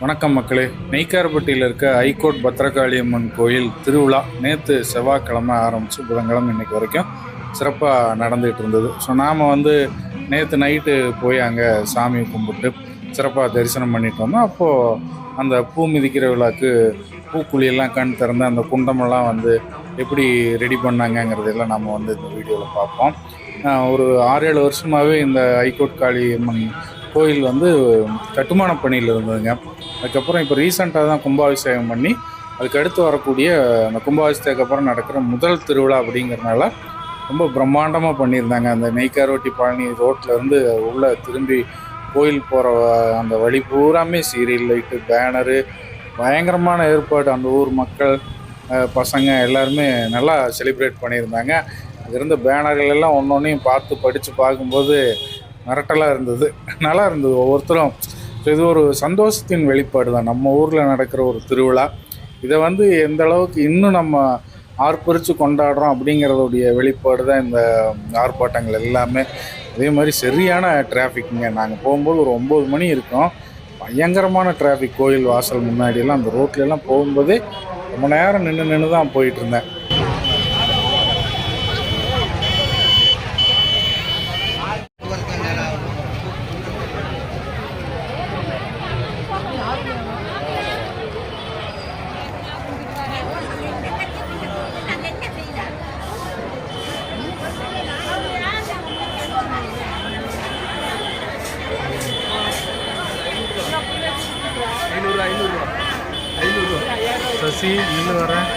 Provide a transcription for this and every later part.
வணக்கம் மக்களே. நெய்க்காரப்பட்டியில் இருக்க ஐகோட் பத்ரகாளியம்மன் கோயில் திருவிழா நேற்று செவ்வாய்க்கிழமை ஆரம்பித்து புதன்கிழமை இன்றைக்கி வரைக்கும் சிறப்பாக நடந்துகிட்டு இருந்தது. ஸோ நாம் வந்து நேற்று நைட்டு போய் அங்கே சாமி கும்பிட்டு சிறப்பாக தரிசனம் பண்ணிட்டு வந்தோம். அப்போது அந்த பூ மிதிக்கிற விழாக்கு பூக்குழியெல்லாம் கண் திறந்து அந்த குண்டமெல்லாம் வந்து எப்படி ரெடி பண்ணாங்கங்கிறதெல்லாம் நம்ம வந்து இந்த வீடியோவில் பார்ப்போம். ஒரு ஆறு ஏழு வருஷமாகவே இந்த ஐகோர்ட் காளியம்மன் கோயில் வந்து கட்டுமான பணியில் இருந்ததுங்க. அதுக்கப்புறம் இப்போ ரீசெண்டாக தான் கும்பாபிஷேகம் பண்ணி அதுக்கடுத்து வரக்கூடிய அந்த கும்பாபிஷேகத்துக்கு அப்புறம் நடக்கிற முதல் திருவிழா அப்படிங்கிறனால ரொம்ப பிரம்மாண்டமாக பண்ணியிருந்தாங்க. அந்த நெய்க்காரோட்டி பழனி ரோட்டிலேருந்து இருந்து உள்ளே திரும்பி கோயில் போகிற அந்த வழி பூராமே சீரியல் லைட்டு பேனரு பயங்கரமான ஏற்பாடு. அந்த ஊர் மக்கள் பசங்க எல்லாருமே நல்லா செலிப்ரேட் பண்ணியிருந்தாங்க. அங்கே இருந்த பேனர்கள் எல்லாம் ஒன்று ஒன்றையும் பார்த்து படித்து பார்க்கும்போது மிரட்டலாக இருந்தது. நல்லா இருந்தது. ஒவ்வொருத்தரும் இது ஒரு சந்தோஷத்தின் வெளிப்பாடு தான். நம்ம ஊரில் நடக்கிற ஒரு திருவிழா. இதை வந்து எந்த அளவுக்கு இன்னும் நம்ம ஆர்ப்பரித்து கொண்டாடுறோம் அப்படிங்கிறதுடைய வெளிப்பாடு தான் இந்த ஆர்ப்பாட்டங்கள் எல்லாமே. அதே மாதிரி சரியான டிராஃபிக்குங்க நாங்கள் போகும்போது ஒரு ஒம்பது மணி இருக்கும். பயங்கரமான டிராஃபிக் கோயில் வாசல் முன்னாடியெல்லாம் அந்த ரோட்லலாம் போகும்போதே ரொம்ப நேரம் நின்று நின்று தான் போயிட்டு இருந்தேன் நின்று வரேன்.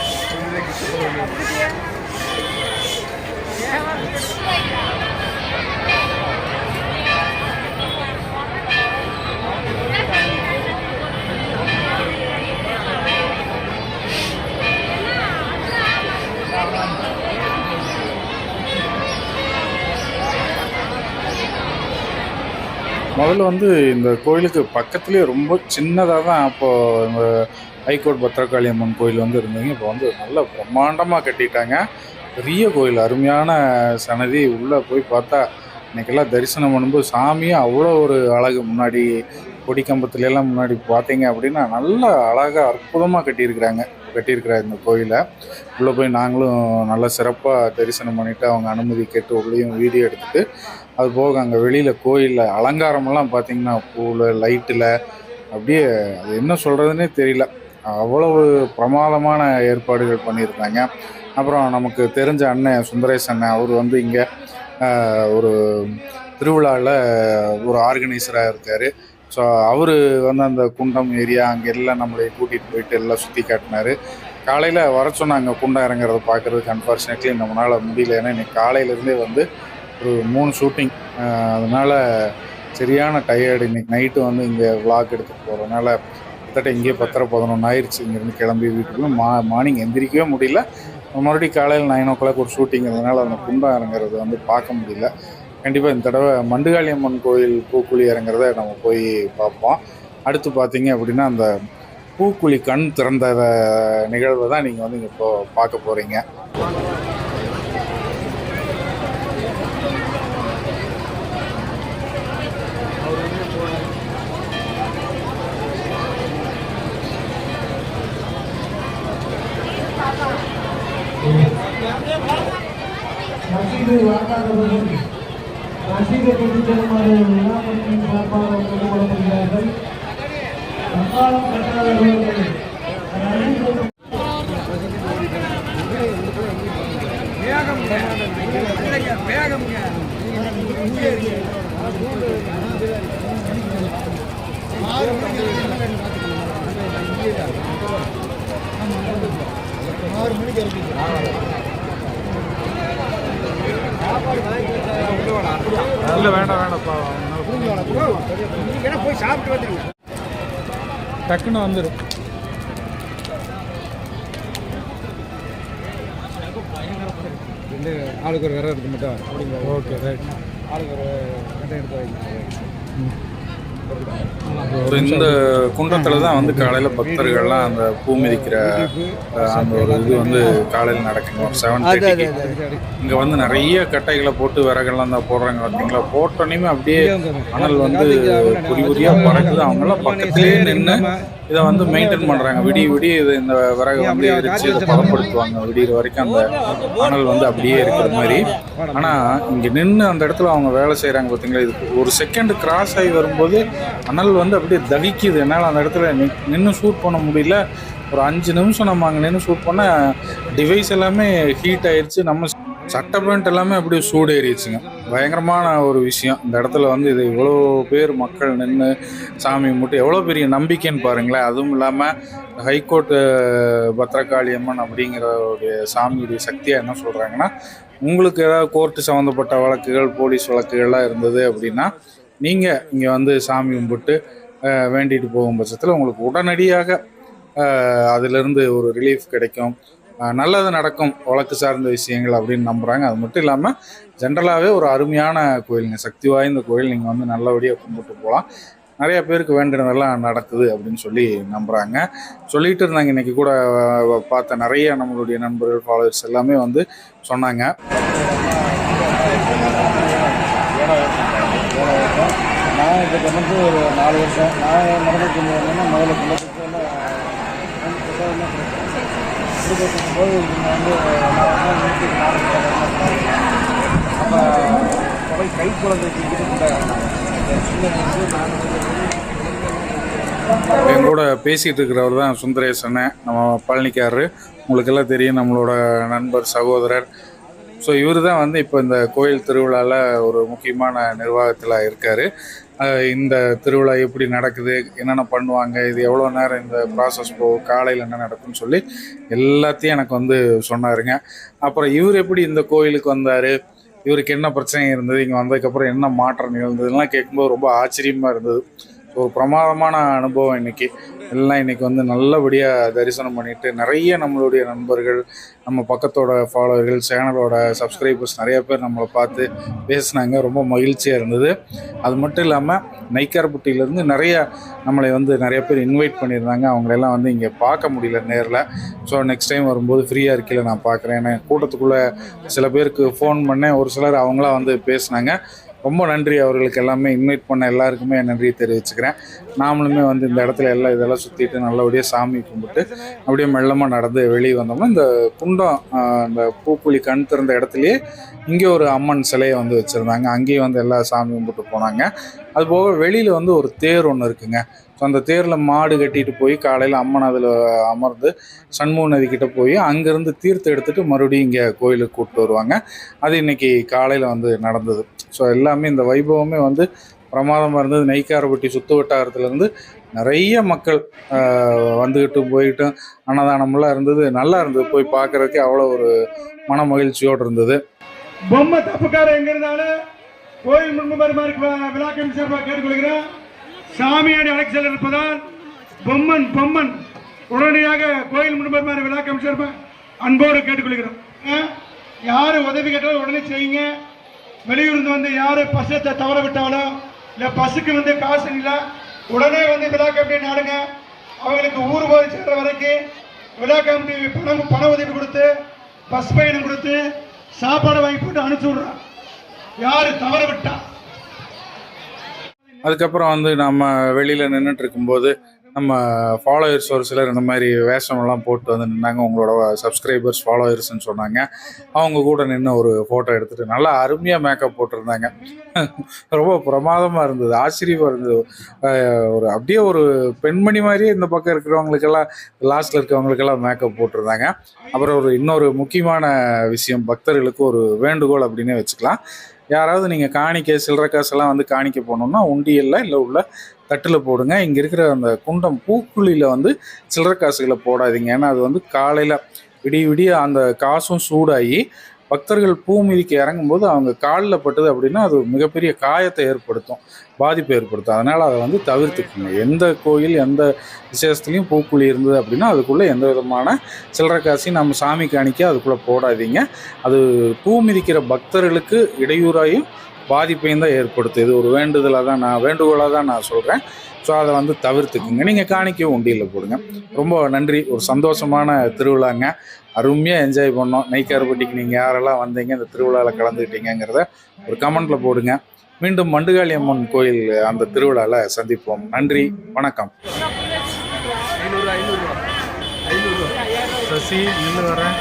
முதல்ல வந்து இந்த கோயிலுக்கு பக்கத்துலேயே ரொம்ப சின்னதாக தான் அப்போது இந்த ஹைகோர்ட் பத்ரகாளி அம்மன் கோயில் வந்து இருந்தீங்க இப்போ வந்து நல்ல பிரம்மாண்டமாக கட்டிட்டாங்க. பெரிய கோயில் அருமையான சன்னதி. உள்ளே போய் பார்த்தா இன்னைக்கெல்லாம் தரிசனம் பண்ணும்போது சாமியும் அவ்வளோ ஒரு அழகு. முன்னாடி கொடி முன்னாடி பார்த்தீங்க அப்படின்னா நல்ல அழகாக அற்புதமாக கட்டியிருக்கிறாங்க. கட்டியிருக்கிற இந்த கோயிலை. உள்ளே போய் நாங்களும் நல்லா சிறப்பாக தரிசனம் பண்ணிவிட்டு அவங்க அனுமதி கேட்டு உள்ளேயும் வீடியோ எடுத்துட்டு அது போக அங்கே வெளியில் கோயிலில் அலங்காரமெல்லாம் பார்த்திங்கன்னா பூவில் லைட்டில் அப்படியே அது என்ன சொல்கிறதுனே தெரியல. அவ்வளவு பிரமாதமான ஏற்பாடுகள் பண்ணியிருந்தாங்க அப்புறம் நமக்கு தெரிஞ்ச அண்ணன் சுந்தரேஷ் அண்ணன் அவர் வந்து இங்கே ஒரு திருவிழாவில் ஒரு ஆர்கனைசராக இருக்கார். ஸோ அவர் வந்து அந்த குண்டம் ஏரியா அங்கே எல்லாம் நம்மளை கூட்டிகிட்டு போயிட்டு எல்லாம் சுற்றி காட்டினார். காலையில் வர சொன்னாங்க குண்டம் இறங்குறத பார்க்குறதுக்கு அன்ஃபார்ச்சுனேட்லி நம்மளால் முடியல. ஏன்னா இன்றைக்கி காலையிலேருந்தே வந்து ஒரு மூணு ஷூட்டிங் அதனால் சரியான டயர்டு இன்னைக்கு நைட்டு வந்து இங்கே விளாக் எடுத்துகிட்டு போகிறதுனால கிட்டத்தட்ட இங்கே பத்தரை பதினொன்று ஆயிடுச்சு இங்கேருந்து கிளம்பி வீட்டுக்குள்ள மா மார்னிங் எந்திரிக்கவே முடியல. மறுபடியும் காலையில் நைன் ஓ கிளாக் ஒரு ஷூட்டிங் அந்த குண்டம் இறங்குறது வந்து பார்க்க முடியல. கண்டிப்பாக இந்த தடவை மண்டுகாளி அம்மன் கோயில் பூக்குழி இறங்குறத நம்ம போய் பார்ப்போம். அடுத்து பார்த்தீங்க அப்படின்னா அந்த பூக்குழி கண் திறந்த நிகழ்வை தான் நீங்கள் வந்து இங்கே இப்போ பார்க்க போகிறீங்க ரசீது வாங்காதவர்கள் ரசீதை கொண்டு செல்லுமாறு விழாமணியின் சார்பாக கேட்டுக்கொள்ளப்படுகிறார்கள் சம்பாளம் கட்டாதவர்கள் ஆறு மணிக்கு ரசீது இல்லை வேண்டாம் வேண்டாம்ப்பா போய் சாப்பிட்டு டக்குன்னு வந்துடும் ரெண்டு ஆளுக்கு ஒரு விரதம் எடுத்து மட்டும். அப்படிங்களா? Okay right. ஆளுக்கு ஒரு எடுத்து வைங்க. இந்த குண்டத்தில் தான் வந்து காலையில் பக்தர்கள்லாம் அந்த பூ மிதிக்கிற அந்த ஒரு இது வந்து காலையில் நடக்குங்க. ஒரு செவன் தேர்ட்டிக்கு இங்கே வந்து நிறைய கட்டைகளை போட்டு விறகெல்லாம் தான் போடுறாங்க பார்த்தீங்களா போட்டோன்னே அப்படியே அனல் வந்து புரி புரியாக பறக்குது. அவங்களாம் பக்கத்துலேயே நின்று இதை வந்து மெயின்டைன் பண்ணுறாங்க விடிய விடிய இது இந்த விறகு வந்து எரிச்சு இதை பதப்படுத்துவாங்க. விடிகிற வரைக்கும் அந்த அனல் வந்து அப்படியே இருக்கிற மாதிரி. ஆனால் இங்கே நின்று அந்த இடத்துல அவங்க வேலை செய்கிறாங்க பார்த்தீங்களா இது ஒரு செகண்ட் கிராஸ் ஆகி வரும்போது அனல் வந்து அப்படியே தகிக்குது. என்னால் அந்த இடத்துல நின்று ஷூட் பண்ண முடியல. ஒரு அஞ்சு நிமிஷம் நம்ம அங்கே நின்று ஷூட் பண்ண டிவைஸ் எல்லாமே ஹீட் ஆயிடுச்சு நம்ம சட்டை பேண்ட் எல்லாமே அப்படியே சூடு ஏறிடுச்சுங்க பயங்கரமான ஒரு விஷயம். இந்த இடத்துல வந்து இது இவ்வளோ பேர் மக்கள் நின்று சாமி கும்பிட்டு எவ்வளோ பெரிய நம்பிக்கைன்னு பாருங்களேன். அதுவும் இல்லாமல் ஹைகோர்ட்டு பத்ரகாளி அம்மன் அப்படிங்கிற ஒரு சாமியுடைய சக்தியாக என்ன சொல்கிறாங்கன்னா உங்களுக்கு ஏதாவது கோர்ட்டு சம்மந்தப்பட்ட வழக்குகள் போலீஸ் வழக்குகள்லாம் இருந்தது அப்படின்னா நீங்கள் இங்கே வந்து சாமி கும்பிட்டு வேண்டிட்டு போகும் பட்சத்தில் உங்களுக்கு உடனடியாக அதிலிருந்து ஒரு ரிலீஃப் கிடைக்கும். நல்லது நடக்கும் வழக்கு சார்ந்த விஷயங்கள் அப்படின்னு நம்புகிறாங்க அது மட்டும் இல்லாமல் ஜென்ரலாகவே ஒரு அருமையான கோயிலுங்க சக்தி வாய்ந்த கோயில். நீங்கள் வந்து நல்லபடியாக கும்பிட்டு போகலாம் நிறைய பேருக்கு வேண்டினதெல்லாம் நடக்குது அப்படின்னு சொல்லி நம்புகிறாங்க சொல்லிட்டு இருந்தாங்க. இன்னைக்கு கூட பார்த்த நிறைய நம்மளுடைய நண்பர்கள் ஃபாலோவர்ஸ் எல்லாமே வந்து சொன்னாங்க. நான் இதை வந்து ஒரு நாலு வருஷம். நான் நடந்துட்டு முதல்ல அப்ளிகேஷன் போது நீங்கள் வந்து அப்போ போய் கை குழந்தைக்கு எங்களோட பேசிகிட்டு இருக்கிறவர் தான் சுந்தரேசன் நம்ம பழனிக்காரரு. உங்களுக்கெல்லாம் தெரியும் நம்மளோட நண்பர் சகோதரர். ஸோ இவர் தான் வந்து இப்போ இந்த கோயில் திருவிழாவில் ஒரு முக்கியமான நிர்வாகத்தில் இருக்கார். இந்த திருவிழா எப்படி நடக்குது என்னென்ன பண்ணுவாங்க இது எவ்வளோ நேரம் இந்த ப்ராசஸ் போகும் காலையில் என்ன நடக்கும்னு சொல்லி எல்லாத்தையும் எனக்கு வந்து சொன்னாருங்க. அப்புறம் இவர் எப்படி இந்த கோயிலுக்கு வந்தார் இவருக்கு என்ன பிரச்சனை இருந்தது இங்கே வந்ததுக்கப்புறம் என்ன மாற்றம் நிகழ்ந்ததுலாம் கேட்கும்போது ரொம்ப ஆச்சரியமாக இருந்தது. ஒரு பிரமாதமான அனுபவம் இன்னைக்கு. எல்லாம் இன்னைக்கு வந்து நல்லபடியாக தரிசனம் பண்ணிட்டு நிறைய நம்மளுடைய நண்பர்கள் நம்ம பக்கத்தோட ஃபாலோவர்கள் சேனலோட சப்ஸ்கிரைபர்ஸ் நிறைய பேர் நம்மளை பார்த்து பேசினாங்க. ரொம்ப மகிழ்ச்சியாக இருந்தது. அது மட்டும் இல்லாமல் நைக்கார்பட்டியிலேருந்து நிறைய நம்மளை வந்து நிறைய பேர் இன்வைட் பண்ணியிருந்தாங்க. அவங்களெல்லாம் வந்து இங்கே பார்க்க முடியல நேரில். ஸோ நெக்ஸ்ட் டைம் வரும்போது ஃப்ரீயாக இருக்கையில் நான் பார்க்குறேன். ஏன்னா கூட்டத்துக்குள்ளே சில பேருக்கு ஃபோன் பண்ணேன். ஒரு சிலர் அவங்களாம் வந்து பேசினாங்க. ரொம்ப நன்றி அவர்களுக்கு எல்லாமே. இன்வைட் பண்ண எல்லாருக்குமே நன்றியை தெரிவிச்சுக்கிறேன். நாமளுமே வந்து இந்த இடத்துல எல்லாம் இதெல்லாம் சுற்றிட்டு நல்லபடியாக சாமி கும்பிட்டு அப்படியே மெல்லமாக நடந்து வெளியே வந்தோம்னா இந்த குண்டம் இந்த பூக்குழி கண் திறந்த இடத்துலையே இங்கே ஒரு அம்மன் சிலையை வந்து வச்சுருந்தாங்க. அங்கேயும் வந்து எல்லா சாமி கும்பிட்டு போனாங்க. அதுபோக வெளியில் வந்து ஒரு தேர் ஒன்று இருக்குங்க. ஸோ அந்த தேரில் மாடு கட்டிட்டு போய் காலையில் அம்மன் அதில் அமர்ந்து சண்முக நதிக்கிட்ட போய் அங்கேருந்து தீர்த்து எடுத்துகிட்டு மறுபடியும் இங்கே கோயிலுக்கு கூப்பிட்டு வருவாங்க. அது இன்னைக்கு காலையில் வந்து நடந்தது. ஸோ எல்லாமே இந்த வைபவமே வந்து பிரமாதமாக இருந்தது. நெய்க்காரப்பட்டி சுற்று வட்டாரத்துலேருந்து நிறைய மக்கள் வந்துக்கிட்டும் போயிட்டும் அன்னதானமெல்லாம் இருந்தது. நல்லா இருந்தது. போய் பார்க்குறதுக்கே அவ்வளோ ஒரு மன மகிழ்ச்சியோடு இருந்தது. பொம்மை தப்புக்கார எங்கே இருந்தாலும் கோயில் முன்பு வருமாறு விழா கமிட்டி கேட்டுக்கொள்கிறேன். சாமியாடி செல்ல இருப்பதால் பொம்மன் பொம்மன். உடனடியாக கோயில் முன்பு விழா கமிட்டி அன்போடு கேட்டுக்கொள்கிறோம். யார் யாரு உதவி கேட்டாலும் உடனே செய்யுங்க. வெளியூர்ந்து வந்து யாரு பசத்தை தவற விட்டாலோ இல்லை பஸ்ஸுக்கு வந்து காசு இல்லை உடனே வந்து விழா கமிட்டி நாடுங்க. அவங்களுக்கு ஊர் போய் சேர்ற வரைக்கும் விழா கமிட்டி பணம் பண உதவி கொடுத்து பஸ் பயணம் கொடுத்து சாப்பாடு வாங்கி போட்டு அனுப்பிச்சு விடுறான் யாரு தவற விட்டா? அதுக்கப்புறம் வந்து நம்ம வெளியில் நின்றுட்டு இருக்கும்போது நம்ம ஃபாலோயர்ஸ் ஒரு சிலர் இந்த மாதிரி வேஷமெல்லாம் போட்டு வந்து நின்னாங்க. உங்களோட சப்ஸ்கிரைபர்ஸ் ஃபாலோயர்ஸ்னு சொன்னாங்க. அவங்க கூட நின்று ஒரு ஃபோட்டோ எடுத்துகிட்டு நல்லா அருமையாக மேக்கப் போட்டிருந்தாங்க. ரொம்ப பிரமாதமாக இருந்தது ஆச்சரியமாக இருந்தது. ஒரு அப்படியே ஒரு பெண்மணி மாதிரியே இந்த பக்கம் இருக்கிறவங்களுக்கெல்லாம் லாஸ்ட்டில் இருக்கிறவங்களுக்கெல்லாம் மேக்கப் போட்டிருந்தாங்க. அப்புறம் ஒரு இன்னொரு முக்கியமான விஷயம் பக்தர்களுக்கு ஒரு வேண்டுகோள் அப்படின்னே வச்சுக்கலாம். யாராவது நீங்கள் காணிக்கை சில்லற காசெல்லாம் வந்து காணிக்க போகணுன்னா உண்டியலில் இல்லை உள்ள தட்டில் போடுங்க. இங்கே இருக்கிற அந்த குண்டம் பூக்குழியில் வந்து சில்லறை காசுகளை போடாதீங்க. ஏன்னா அது வந்து காலையில் விடிய விடிய அந்த காசும் சூடாகி பக்தர்கள் பூமிதிக்கு இறங்கும்போது அவங்க காலில் பட்டது அப்படின்னா அது மிகப்பெரிய காயத்தை ஏற்படுத்தும் பாதிப்பை ஏற்படுத்தும். அதனால் அதை வந்து தவிர்த்துக்குங்க. எந்த கோயில் எந்த விசேஷத்துலையும் பூக்குழி இருந்தது அப்படின்னா அதுக்குள்ளே எந்த விதமான சில்லறை காசையும் நம்ம சாமி காணிக்க அதுக்குள்ளே போடாதீங்க. அது பூ மிதிக்கிற பக்தர்களுக்கு இடையூறாயும் பாதிப்பையும் தான் ஏற்படுத்தும். இது ஒரு வேண்டுதலாக தான் நான் வேண்டுகோளாக தான் நான் சொல்கிறேன் ஸோ அதை வந்து தவிர்த்துக்குங்க. நீங்கள் காணிக்கவும் உண்டியில் போடுங்க. ரொம்ப நன்றி. ஒரு சந்தோஷமான திருவிழாங்க. அருமையாக என்ஜாய் பண்ணோம். நெய்க்காரப்பட்டிக்கு நீங்கள் யாரெல்லாம் வந்தீங்க இந்த திருவிழாவில் கலந்துக்கிட்டீங்கிறத ஒரு கமெண்ட்டில் போடுங்க. மீண்டும் மண்டுகாளி அம்மன் கோயில் அந்த திருவிழாவில் சந்திப்போம். நன்றி. வணக்கம். சசி நின்று வரேன்.